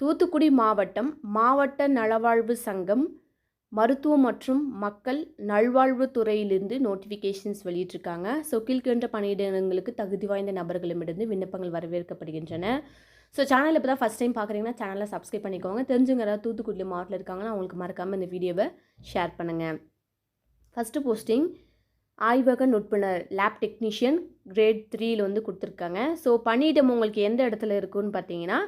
தூத்துக்குடி மாவட்டம் மாவட்ட நலவாழ்வு சங்கம் மருத்துவம் மற்றும் மக்கள் நல்வாழ்வு துறையிலிருந்து நோட்டிஃபிகேஷன்ஸ் வெளியிட்டிருக்காங்க. ஸோ கீழ்கின்ற பணியிடங்களுக்கு தகுதி வாய்ந்த நபர்களிடமிருந்து விண்ணப்பங்கள் வரவேற்கப்படுகின்றன. ஸோ சேனல் இப்போ தான் ஃபஸ்ட் டைம் பார்க்குறீங்கன்னா சேனலை சப்ஸ்கிரைப் பண்ணிக்கோங்க. தெரிஞ்சவங்க யாராவது தூத்துக்குடியில் மாவட்டத்தில் இருக்காங்கன்னா அவங்களுக்கு மறக்காமல் இந்த வீடியோவை ஷேர் பண்ணுங்கள் ஃபஸ்ட்டு போஸ்டிங் ஆய்வக நுட்புணர் லேப் டெக்னீஷியன் கிரேட் த்ரீயில் வந்து கொடுத்துருக்காங்க. ஸோ பணியிடம் உங்களுக்கு எந்த இடத்துல இருக்குன்னு பார்த்தீங்கன்னா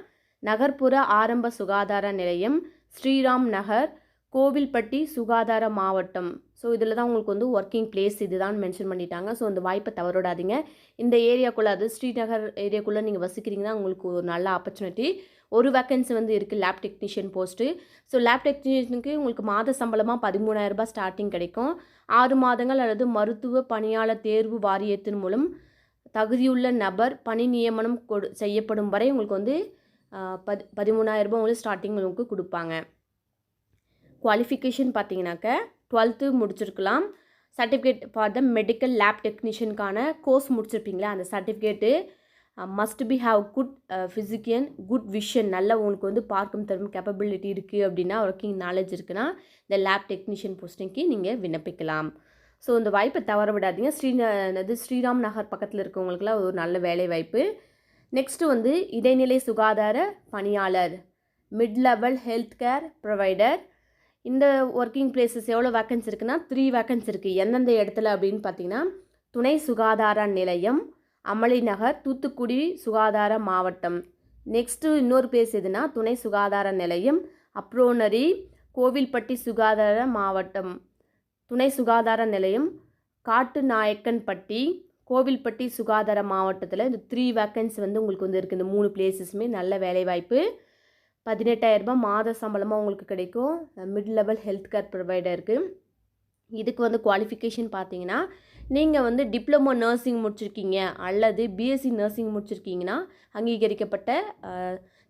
நகர்ப்புற ஆரம்ப சுகாதார நிலையம் ஸ்ரீராம் நகர் கோவில்பட்டி சுகாதார மாவட்டம். ஸோ இதில் தான் உங்களுக்கு வந்து ஒர்க்கிங் பிளேஸ் இதுதான் மென்ஷன் பண்ணிட்டாங்க. ஸோ அந்த வாய்ப்பை தவறவிடாதீங்க இந்த ஏரியாக்குள்ளே அது ஸ்ரீநகர் ஏரியாக்குள்ளே நீங்கள் வசிக்கிறீங்கன்னா உங்களுக்கு ஒரு நல்ல ஆப்பர்ச்சுனிட்டி ஒரு வேக்கன்சி வந்து இருக்குது lab technician post so lab டெக்னீஷியனுக்கு உங்களுக்கு மாத சம்பளமாக பதிமூணாயிரரூபா ஸ்டார்டிங் கிடைக்கும். ஆறு மாதங்கள் அல்லது மருத்துவ பணியாளர் தேர்வு வாரியத்தின் மூலம் தகுதியுள்ள நபர் பணி நியமனம் கொடு செய்யப்படும் வரை உங்களுக்கு வந்து பதி பதிமூணாயிரரூபா உங்களுக்கு ஸ்டார்டிங் உங்களுக்கு கொடுப்பாங்க. குவாலிஃபிகேஷன் பார்த்தீங்கன்னாக்க twelfth முடிச்சிருக்கலாம். Certificate for the medical lab டெக்னீஷியனுக்கான course முடிச்சிருப்பீங்களா? அந்த certificate must be have good physician good vision நல்லா உங்களுக்கு வந்து பார்க்கும் தரும் கேப்பபிலிட்டி இருக்குது அப்படின்னா ஒர்க்கிங் நாலேஜ் இருக்குன்னா இந்த லேப் டெக்னீஷியன் போஸ்டிங்க்கு நீங்கள் விண்ணப்பிக்கலாம். ஸோ இந்த வாய்ப்பை தவற விடாதீங்க. ஸ்ரீ இது ஸ்ரீராம் நகர் பக்கத்தில் இருக்கவங்களுக்குலாம் ஒரு நல்ல வேலை வாய்ப்பு. நெக்ஸ்ட்டு வந்து இடைநிலை சுகாதார பணியாளர் mid level health care provider இந்த ஒர்க்கிங் பிளேசஸ் எவ்வளோ வேக்கன்ஸ் இருக்குன்னா த்ரீ வேக்கன்ஸ் இருக்குது எந்தெந்த இடத்துல அப்படின்னு பார்த்தீங்கன்னா துணை சுகாதார நிலையம் அமளி நகர் தூத்துக்குடி சுகாதார மாவட்டம். நெக்ஸ்ட்டு இன்னொரு பிளேஸ் எதுனா துணை சுகாதார நிலையம் அப்ரோனரி கோவில்பட்டி சுகாதார மாவட்டம். துணை சுகாதார நிலையம் காட்டு நாயக்கன்பட்டி கோவில்பட்டி சுகாதார மாவட்டத்தில் இந்த த்ரீ வேக்கன்ஸ் வந்து உங்களுக்கு வந்து இருக்குது இந்த மூணு பிளேசஸுமே நல்ல வேலைவாய்ப்பு. பதினெட்டாயிரரூபா மாத சம்பளமாக உங்களுக்கு கிடைக்கும். மிட் லெவல் ஹெல்த் கேர் ப்ரொவைடருக்கு இதுக்கு வந்து குவாலிஃபிகேஷன் பார்த்தீங்கன்னா நீங்கள் வந்து டிப்ளமோ நர்சிங் முடிச்சிருக்கீங்க அல்லது பிஎஸ்சி நர்சிங் முடிச்சிருக்கீங்கன்னா அங்கீகரிக்கப்பட்ட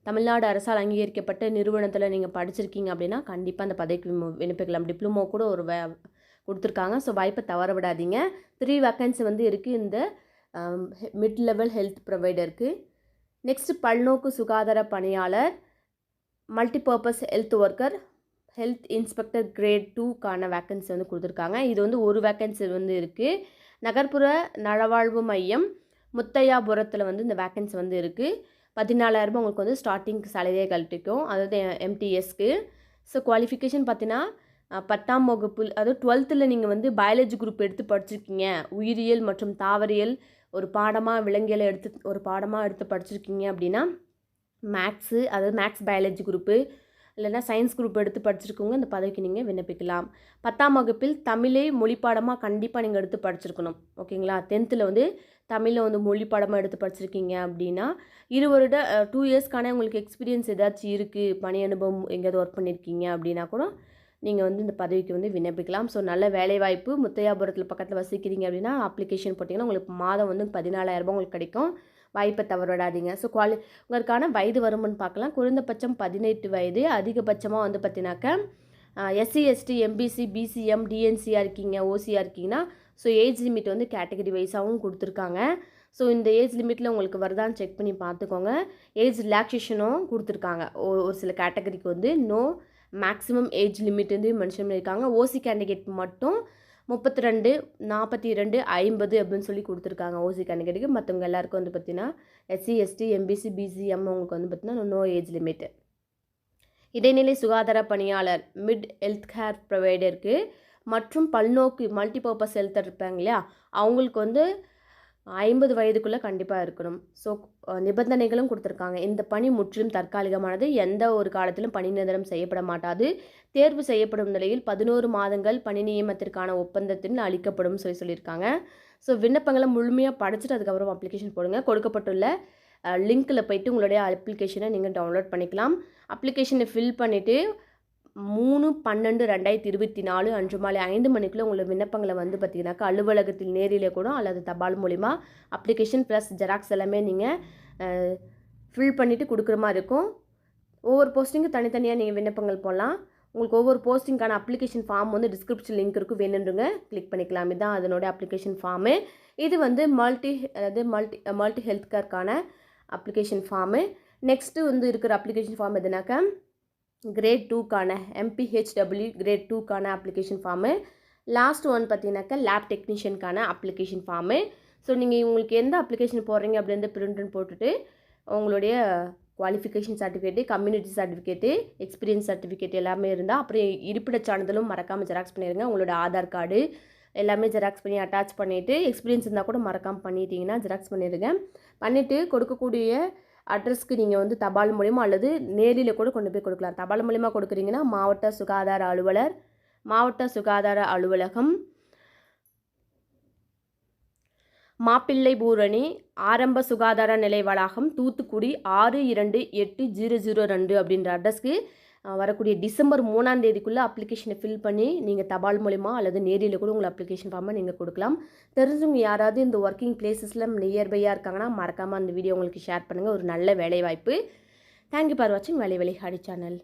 தமிழ்நாடு அரசால் அங்கீகரிக்கப்பட்ட நிறுவனத்தில் நீங்கள் படிச்சிருக்கீங்க அப்படின்னா கண்டிப்பாக அந்த பதவிக்கு விண்ணப்பிக்கலாம். டிப்ளமோ கூட ஒரு வே கொடுத்துருக்காங்க. ஸோ வாய்ப்பை தவற விடாதீங்க. த்ரீ வேக்கன்சி வந்து இருக்குது இந்த மிட் லெவல் ஹெல்த் ப்ரொவைடருக்கு நெக்ஸ்ட்டு பல்நோக்கு சுகாதார பணியாளர் multipurpose health worker health inspector grade டூக்கான vacancy வந்து கொடுத்துருக்காங்க. இது வந்து ஒரு வேக்கன்சி வந்து இருக்குது நகர்ப்புற நலவாழ்வு மையம் முத்தையாபுரத்தில் வந்து இந்த வேக்கன்சி வந்து இருக்குது பதினாலாயிரரூபா உங்களுக்கு வந்து ஸ்டார்டிங் சேலரியே கழட்டிக்கும். அதாவது எம்டிஎஸ்க்கு ஸோ குவாலிஃபிகேஷன் பார்த்தீங்கன்னா பத்தாம் வகுப்பு அதாவது டுவெல்த்தில் நீங்கள் வந்து பயாலஜி குரூப் எடுத்து படிச்சிருக்கீங்க. உயிரியல் மற்றும் தாவரியல் ஒரு பாடமாக விலங்கியலை எடுத்து ஒரு பாடமாக எடுத்து படிச்சிருக்கீங்க அப்படின்னா மேக்ஸு அதாவது மேக்ஸ் பயாலஜி குரூப்பு இல்லைனா சயின்ஸ் குரூப் எடுத்து படிச்சிருக்கவங்க இந்த பதவிக்கு நீங்கள் விண்ணப்பிக்கலாம். பத்தாம் வகுப்பில் தமிழே மொழிப்பாடமாக கண்டிப்பாக நீங்கள் எடுத்து படிச்சிருக்கணும். ஓகேங்களா? டென்த்தில் வந்து தமிழில் வந்து மொழிப்பாடமாக எடுத்து படிச்சிருக்கீங்க அப்படின்னா இரு வருட டூ இயர்ஸ்க்கான உங்களுக்கு எக்ஸ்பீரியன்ஸ் ஏதாச்சும் இருக்குது பணி அனுபவம் எங்கேயாவது ஒர்க் பண்ணியிருக்கீங்க அப்படின்னா கூட நீங்கள் வந்து இந்த பதவிக்கு வந்து விண்ணப்பிக்கலாம். ஸோ நல்ல வேலைவாய்ப்பு முத்தையாபுரத்தில் பக்கத்தில் வசிக்கிறீங்க அப்படின்னா அப்ளிகேஷன் போட்டிங்கன்னா உங்களுக்கு மாதம் வந்து பதினாலாயிரரூபா உங்களுக்கு கிடைக்கும். வாய்ப்பை தவறவிடாதீங்க. ஸோ குவாலி உங்களுக்கான வயது வரும்னு பார்க்கலாம். குறைந்தபட்சம் பதினெட்டு வயது அதிகபட்சமாக வந்து பார்த்தீங்கன்னாக்கா எஸ்சி எஸ்டி எம்பிசி பிசிஎம் டிஎன்சியாக இருக்கீங்க ஓசியாக இருக்கீங்கன்னா ஸோ ஏஜ் லிமிட் வந்து கேட்டகரி வைஸாகவும் கொடுத்துருக்காங்க. ஸோ இந்த ஏஜ் லிமிட்டில் உங்களுக்கு வருதான்னு செக் பண்ணி பார்த்துக்கோங்க. ஏஜ் ரிலாக்ஸேஷனும் கொடுத்துருக்காங்க. ஒரு சில கேட்டகரிக்கு வந்து நோ மேக்ஸிமம் ஏஜ் லிமிட் வந்து மென்ஷன் பண்ணியிருக்காங்க. ஓசி கேண்டிடேட் மட்டும் முப்பத்தி ரெண்டு நாற்பத்தி ரெண்டு ஐம்பது அப்படின்னு சொல்லி கொடுத்துருக்காங்க ஓசி கேண்டிடேட்டுக்கு மற்றவங்க எல்லாருக்கும் வந்து பார்த்தீங்கன்னா எஸ்சி எஸ்டி எம்பிசி பிசிஎம் அவங்களுக்கு வந்து பார்த்திங்கன்னா நோ ஏஜ் லிமிட் இடைநிலை சுகாதார பணியாளர் மிட் ஹெல்த் கேர் ப்ரொவைடருக்கு மற்றும் பல்நோக்கு மல்டிபர்பஸ் ஹெல்த் இருப்பாங்க இல்லையா? அவங்களுக்கு வந்து ஐம்பது வயதுக்குள்ளே கண்டிப்பாக இருக்கணும். ஸோ நிபந்தனைகளும் கொடுத்துருக்காங்க. இந்த பணி முற்றிலும் தற்காலிகமானது. எந்த ஒரு காலத்திலும் பணி நிரந்தரம் செய்யப்பட மாட்டாது. தேர்வு செய்யப்படும் நிலையில் பதினோரு மாதங்கள் பணி நியமனத்திற்கான ஒப்பந்தத்தின் அளிக்கப்படும் சொல்லி சொல்லியிருக்காங்க. ஸோ விண்ணப்பங்களை முழுமையாக படிச்சுட்டு அதுக்கப்புறம் அப்ளிகேஷன் போடுங்க. கொடுக்கப்பட்டுள்ள லிங்க்கில் போயிட்டு உங்களுடைய அப்ளிகேஷனை நீங்கள் டவுன்லோட் பண்ணிக்கலாம். அப்ளிகேஷனை ஃபில் பண்ணிவிட்டு மூணு பன்னெண்டு ரெண்டாயிரத்தி இருபத்தி நாலு அன்று மாலை ஐந்து மணிக்குள்ளே உங்களோட விண்ணப்பங்களை வந்து பார்த்தீங்கன்னாக்கா அலுவலகத்தில் நேரிலே கூட அல்லது தபால் மூலிமா அப்ளிகேஷன் ப்ளஸ் ஜெராக்ஸ் எல்லாமே நீங்கள் ஃபில் பண்ணிவிட்டு கொடுக்குற மாதிரி இருக்கும். ஒவ்வொரு போஸ்டிங்கும் தனித்தனியாக நீங்கள் விண்ணப்பங்கள் போடலாம். உங்களுக்கு ஒவ்வொரு போஸ்டிங்கான அப்ளிகேஷன் ஃபார்ம் வந்து டிஸ்கிரிப்ஷன் லிங்க் இருக்கும். வேணுன்றங்க கிளிக் பண்ணிக்கலாம். இதுதான் அதனோட அப்ளிகேஷன் ஃபார்மு இது வந்து மல்டி அதாவது மல்டி மல்டி ஹெல்த் கேர்க்கான அப்ளிகேஷன் ஃபார்மு நெக்ஸ்ட்டு வந்து இருக்கிற அப்ளிகேஷன் ஃபார்ம் எதுனாக்கா கிரேட் டூக்கான எம்பிஹெச்டபிள்யூ கிரேட் டூக்கான அப்ளிகேஷன் ஃபார்மு லாஸ்ட் ஒன் பார்த்தீங்கன்னாக்கா லேப் டெக்னீஷியனுக்கான அப்ளிகேஷன் ஃபார்மு ஸோ நீங்கள் உங்களுக்கு எந்த அப்ளிகேஷன் போடுறீங்க அப்படின்னு பிரிண்ட்னு போட்டுட்டு உங்களுடைய qualification certificate community certificate experience certificate எல்லாமே இருந்தால் அப்புறம் இருப்பிடச் சான்றிதழும் மறக்காமல் ஜெராக்ஸ் பண்ணிடுங்க உங்களோட ஆதார் கார்டு எல்லாமே ஜெராக்ஸ் பண்ணி அட்டாச் பண்ணிவிட்டு எக்ஸ்பீரியன்ஸ் இருந்தால் கூட மறக்காமல் பண்ணிட்டீங்கன்னா ஜெராக்ஸ் பண்ணிடுங்க பண்ணிவிட்டு கொடுக்கக்கூடிய அட்ரஸ்க்கு நீங்கள் வந்து தபால் மூலிமா அல்லது நேரில் கூட கொண்டு போய் கொடுக்கலாம். தபால் மூலிமா கொடுக்குறீங்கன்னா மாவட்ட சுகாதார அலுவலர் மாவட்ட சுகாதார அலுவலகம் மாப்பிள்ளை பூரணி ஆரம்ப சுகாதார நிலை வளாகம் தூத்துக்குடி ஆறு இரண்டு எட்டு ஜீரோ ஜீரோ ரெண்டு அப்படின்ற அட்ரஸ்க்கு வரக்கூடிய டிசம்பர் மூணாம் தேதிக்குள்ளே அப்ளிகேஷனை ஃபில் பண்ணி நீங்கள் தபால் மூலிமா அல்லது நேரில் கூட உங்கள் அப்ளிகேஷன் ஃபார்மை நீங்கள் கொடுக்கலாம். தெரிஞ்சவங்க யாராவது இந்த ஒர்க்கிங் பிளேசஸில் நியர்பையாக இருக்காங்கன்னா மறக்காமல் அந்த வீடியோ உங்களுக்கு ஷேர் பண்ணுங்கள் ஒரு நல்ல வேலைவாய்ப்பு. தேங்க்யூ ஃபார் வாட்சிங் வேலை வேலை ஹாடி சேனல்